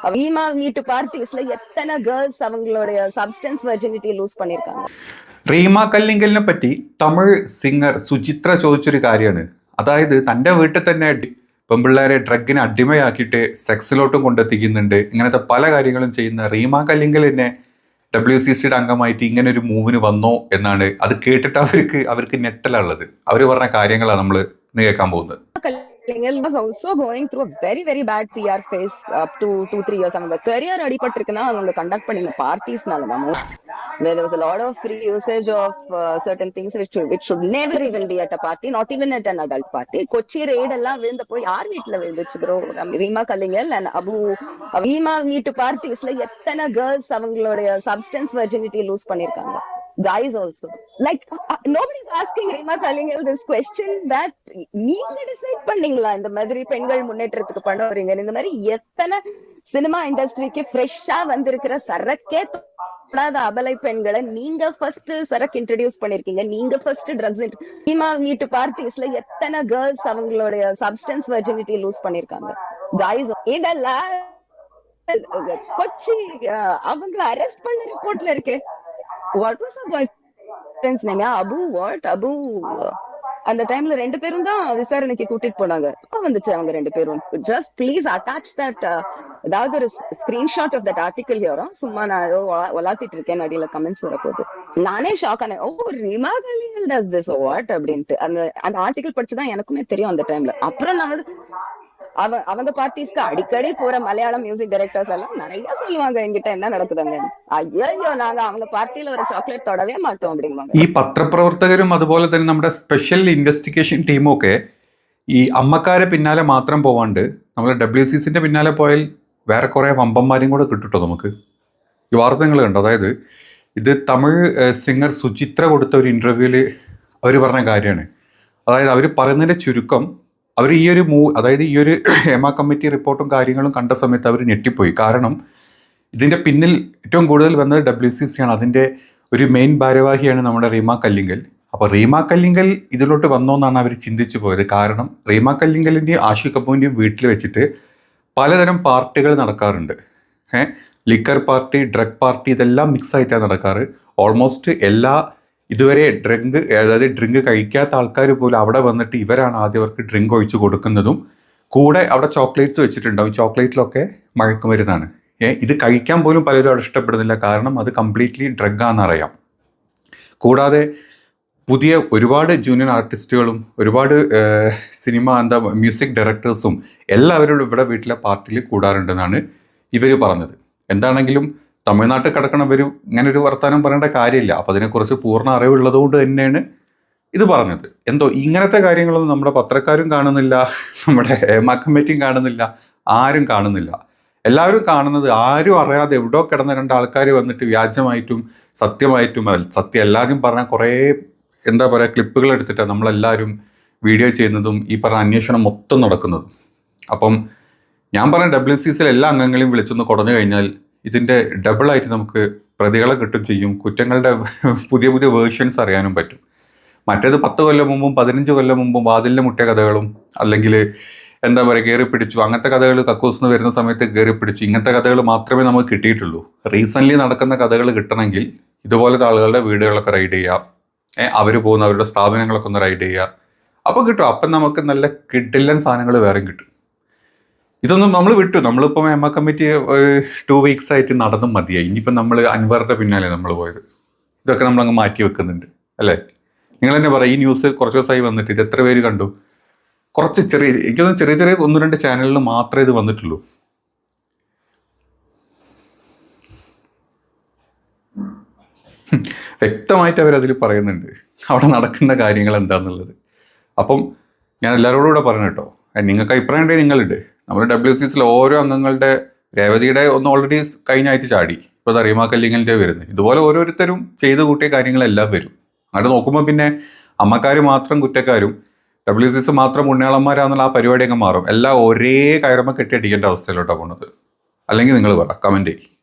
வீமா வீட்டு பார்ட்டிஸ்ல எத்தனை கேர்ள்ஸ் அவங்களுடைய சப்ஸ்டன்ஸ் வெர்ஜினிட்டி லூஸ் பண்ணிருக்காங்க റീമ കല്ലിങ്കലിനെ പറ്റി തമിഴ് സിംഗർ സുചിത്ര ചോദിച്ചൊരു കാര്യമാണ് അതായത് തൻ്റെ വീട്ടിൽ തന്നെ അടി- പെൺപിള്ളേരെ ഡ്രഗിന് അടിമയാക്കിയിട്ട് സെക്സിലോട്ടും കൊണ്ടെത്തിക്കുന്നുണ്ട് ഇങ്ങനത്തെ പല കാര്യങ്ങളും ചെയ്യുന്ന റീമ കല്ലിങ്കലിനെ ഡബ്ല്യു സി സിയുടെ അംഗമായിട്ട് ഇങ്ങനെ ഒരു മൂവിന് വന്നോ എന്നാണ് അത് കേട്ടിട്ട് അവർക്ക് അവർക്ക് നെറ്റലുള്ളത് അവർ പറഞ്ഞ കാര്യങ്ങളാണ് നമ്മൾ ഇന്ന് കേൾക്കാൻ പോകുന്നത് Klingal was also going through a very very bad PR phase up to two three years அவங்க கரியர் அடிபட்டிருக்குன்னா அவங்க கண்டக்ட் பண்ணிருந்த பார்ட்டிஸ்னால தான் where there was a lot of free usage of uh, certain things which should, which should never even be at a party not even at an adult party Kochi raid எல்லாம் விழுந்தப்போ யார் வீட்டுல விழுந்துச்சு bro Rima Kallingal and Abu Rima வீட்டு பார்ட்டிஸ்ல எத்தனை girls அவங்களுடைய substance virginity lose பண்ணிருக்காங்க guys also. Like uh, nobody's asking Rima Kalingal this question that நீங்க டிசைட் பண்ணீங்களா? இந்த மாதிரி பெண்கள் முன்னேற்றத்துக்கு பண்ண வரீங்க இந்த மாதிரி எத்தனை சினிமா இண்டஸ்ட்ரிக்கு ஃப்ரெஷ்ஷா வந்திருக்கிற சரக்கே தொடாத அபலை பெண்களை நீங்க ஃபர்ஸ்ட் சரக்கு இன்ட்ரடியூஸ் பண்ணிருக்கீங்க. நீங்க ஃபர்ஸ்ட் ட்ரக்ஸ் சினிமா வீட்டு பார்ட்டிஸ்ல எத்தனை கேர்ள்ஸ் அவங்களுடைய சப்ஸ்டன்ஸ் வெர்ஜினிட்டி லூஸ் பண்ணிருக்காங்க? காய்ஸ் இதெல்லாம் கொச்சி அவங்க அவங்கள அரெஸ்ட் பண்ண ரிப்போர்ட்ல இருக்கு. What was boy friends name Abu what Abu அந்த டைம்ல ரெண்டு பேரும் தான் விசாரணைக்கு கூட்டிட்டு போனாங்க. அப்ப வந்துச்சு அவங்க ரெண்டு பேரும்? ஜஸ்ட் ப்ளீஸ் அட்டாச் தட் ஏதாவது ஒரு ஸ்கிரீன்ஷாட் ஆஃப் தட் ஆர்டிகல் ஹியரும் சும்மா நான் ஏதோ ஒலாத்திட்டு இருக்கேன் அடியில கமெண்ட்ஸ் வரப்போகுது. நானே ஷாக் ஆனேன். ஓ ரிமா கலியல் டஸ் திஸ் வாட் அப்படின்ட்டு. அந்த அந்த ஆர்டிகல் படிச்சுதான் எனக்குமே தெரியும் அந்த டைம்ல அப்புறம் நான் அவ அவங்க பார்ட்டிஸ்க்கு அடிக்கடி போற மலையாளம் மியூசிக் டைரக்டர்ஸ் எல்லாம் நிறைய சொல்லுவாங்க என்கிட்ட என்ன நடக்குதுங்க ஐயோ நாங்க அவங்க பார்ட்டியில ஒரு சாக்லேட் தொடவே மாட்டோம் அப்படிம்பாங்க ഈ പത്രപ്രവർത്തകരും അതുപോലെ തന്നെ നമ്മുടെ സ്പെഷ്യൽ ഇൻവെസ്റ്റിഗേഷൻ ടീമും ഒക്കെ ഈ അമ്മക്കാരെ പിന്നാലെ മാത്രം പോവാണ്ട് നമ്മൾ ഡബ്ല്യു സി സിന്റെ പിന്നാലെ പോയാൽ വേറെ കുറേ വമ്പന്മാരും കൂടെ കിട്ടുട്ടോ നമുക്ക് ഈ വാർത്ത നിങ്ങൾ കണ്ടോ അതായത് ഇത് തമിഴ് സിംഗർ സുചിത്ര കൊടുത്ത ഒരു ഇൻ്റർവ്യൂവിൽ അവർ പറഞ്ഞ കാര്യമാണ് അതായത് അവർ പറയുന്നതിൻ്റെ ചുരുക്കം അവർ ഈ ഒരു മൂ അതായത് ഈ ഒരു ഹേമ കമ്മിറ്റി റിപ്പോർട്ടും കാര്യങ്ങളും കണ്ട സമയത്ത് അവർ ഞെട്ടിപ്പോയി. കാരണം ഇതിന്റെ പിന്നിൽ ഏറ്റവും കൂടുതൽ വന്നത് ഡബ്ല്യു സി സി ആണ്. അതിന്റെ ഒരു മെയിൻ ഭാരവാഹിയാണ് നമ്മുടെ റീമ കല്ലിങ്കൽ. അപ്പോൾ റീമ കല്ലിങ്കൽ ഇതിലോട്ട് വന്നോ എന്നാണ് അവർ ചിന്തിച്ചു പോയത്. കാരണം റീമ കല്ലിങ്കലിന്റെയും ആഷു കപൂറിന്റെയും വീട്ടിൽ വെച്ചിട്ട് പലതരം പാർട്ടികൾ നടക്കാറുണ്ട്. ഏഹ് ലിക്കർ പാർട്ടി ഡ്രഗ് പാർട്ടി ഇതെല്ലാം മിക്സ് ആയിട്ടാണ് നടക്കാറ്. ഓൾമോസ്റ്റ് എല്ലാ ഇതുവരെ ഡ്രിങ്ക് അതായത് ഡ്രിങ്ക് കഴിക്കാത്ത ആൾക്കാർ പോലും അവിടെ വന്നിട്ട് ഇവരാണ് ആദ്യം അവർക്ക് ഡ്രിങ്ക് ഒഴിച്ചു കൊടുക്കുന്നതും. കൂടെ അവിടെ ചോക്ലേറ്റ്സ് വെച്ചിട്ടുണ്ടാവും. ചോക്ലേറ്റിലൊക്കെ മയക്കുമരുന്നാണ്. ഇത് കഴിക്കാൻ പോലും പലരും അവിടെ ഇഷ്ടപ്പെടുന്നില്ല. കാരണം അത് കംപ്ലീറ്റ്ലി ഡ്രഗാണെന്നറിയാം കൂടാതെ പുതിയ ഒരുപാട് ജൂനിയർ ആർട്ടിസ്റ്റുകളും ഒരുപാട് സിനിമ എന്താ മ്യൂസിക് ഡയറക്ടേഴ്സും എല്ലാവരും ഇവിടെ വീട്ടിലെ പാർട്ടിയിൽ കൂടാറുണ്ടെന്നാണ് ഇവർ പറഞ്ഞത്. എന്താണെങ്കിലും തമിഴ്നാട്ടിൽ കിടക്കണവർ ഇങ്ങനെ ഒരു വർത്തമാനം പറയേണ്ട കാര്യമില്ല. അപ്പോൾ അതിനെക്കുറിച്ച് പൂർണ അറിവുള്ളത് കൊണ്ട് തന്നെയാണ് ഇത് പറഞ്ഞത്. എന്തോ ഇങ്ങനത്തെ കാര്യങ്ങളൊന്നും നമ്മുടെ പത്രക്കാരും കാണുന്നില്ല നമ്മുടെ ഹേമ കമ്മിറ്റിയും കാണുന്നില്ല ആരും കാണുന്നില്ല. എല്ലാവരും കാണുന്നത് ആരും അറിയാതെ എവിടോ കിടന്ന രണ്ട് ആൾക്കാർ വന്നിട്ട് വ്യാജമായിട്ടും സത്യമായിട്ടും സത്യം എല്ലാവരും പറഞ്ഞ കുറേ എന്താ പറയുക ക്ലിപ്പുകൾ എടുത്തിട്ട് നമ്മളെല്ലാവരും വീഡിയോ ചെയ്യുന്നതും ഈ പറഞ്ഞ അന്വേഷണം മൊത്തം നടക്കുന്നതും. അപ്പം ഞാൻ പറഞ്ഞ ഡബ്ല്യു സി സിയിൽ എല്ലാ അംഗങ്ങളെയും വിളിച്ചൊന്ന് കുടഞ്ഞു കഴിഞ്ഞാൽ ഇതിന്റെ ഡബിളായിട്ട് നമുക്ക് പ്രതികളെ കിട്ടും ചെയ്യും. കുറ്റങ്ങളുടെ പുതിയ പുതിയ വേർഷൻസ് അറിയാനും പറ്റും. മറ്റേത് പത്ത് കൊല്ലം മുമ്പും പതിനഞ്ച് കൊല്ലം മുമ്പും വാതിലിന്റെ മുട്ടിയ കഥകളും അല്ലെങ്കിൽ എന്താ പറയുക കയറി പിടിച്ചു. അങ്ങനത്തെ കഥകൾ കക്കൂസ് നിന്ന് വരുന്ന സമയത്ത് കയറി പിടിച്ചു. ഇങ്ങനത്തെ കഥകൾ മാത്രമേ നമുക്ക് കിട്ടിയിട്ടുള്ളൂ. റീസെന്റ്ലി നടക്കുന്ന കഥകൾ കിട്ടണമെങ്കിൽ ഇതുപോലത്തെ ആളുകളുടെ വീടുകളൊക്കെ റൈഡ് ചെയ്യാം. ഏഹ് അവർ പോകുന്ന അവരുടെ സ്ഥാപനങ്ങളൊക്കെ ഒന്ന് റൈഡ് ചെയ്യുക അപ്പോൾ കിട്ടും. അപ്പം നമുക്ക് നല്ല കിഡില്ലൻ സാധനങ്ങൾ വേറെയും കിട്ടും. ഇതൊന്നും നമ്മൾ വിട്ടു. നമ്മളിപ്പം M A committee two weeks ആയിട്ട് നടന്നും മതിയായി. ഇനിയിപ്പം നമ്മൾ അൻവറിന്റെ പിന്നാലെ നമ്മൾ പോയത്. ഇതൊക്കെ നമ്മൾ അങ്ങ് മാറ്റി വെക്കുന്നുണ്ട്. അല്ലേ? നിങ്ങൾ തന്നെ പറ ഈ ന്യൂസ് കുറച്ച് ദിവസമായി വന്നിട്ട് ഇത് എത്ര പേര് കണ്ടു? കുറച്ച് ചെറിയ എനിക്കൊന്നും ചെറിയ ചെറിയ ഒന്ന് രണ്ട് ചാനലിൽ മാത്രമേ ഇത് വന്നിട്ടുള്ളൂ. വ്യക്തമായിട്ട് അവരതിൽ പറയുന്നുണ്ട്. അവിടെ നടക്കുന്ന കാര്യങ്ങൾ എന്താണെന്നുള്ളത് അപ്പം ഞാൻ എല്ലാവരോടും കൂടെ പറഞ്ഞു കേട്ടോ. നിങ്ങൾക്ക് അഭിപ്രായം ഉണ്ടെങ്കിൽ നിങ്ങളുണ്ട് നമ്മുടെ ഡബ്ല്യു സി സിയിൽ ഓരോ അംഗങ്ങളുടെ രേവതിയുടെ ഒന്ന് ഓൾറെഡി കഴിഞ്ഞ ആഴ്ച ചാടി. ഇപ്പോൾ റീമാ കല്ലിങ്ങലിന്റെ വരുന്നത് ഇതുപോലെ ഓരോരുത്തരും ചെയ്തു കൂട്ടിയ കാര്യങ്ങളെല്ലാം വരും. അങ്ങോട്ട് നോക്കുമ്പോൾ പിന്നെ അമ്മക്കാർ മാത്രം കുറ്റക്കാരും ഡബ്ല്യു സി സി മാത്രം ഉണ്ണിയാളന്മാരാണെന്നുള്ള ആ പരിപാടി അങ്ങ് മാറും. എല്ലാം ഒരേ കയറുമ്പോൾ കെട്ടിയടിക്കേണ്ട അവസ്ഥയിലോട്ടാണ് പോണത്. അല്ലെങ്കിൽ നിങ്ങൾ പറ കമന്റ് ചെയ്യും.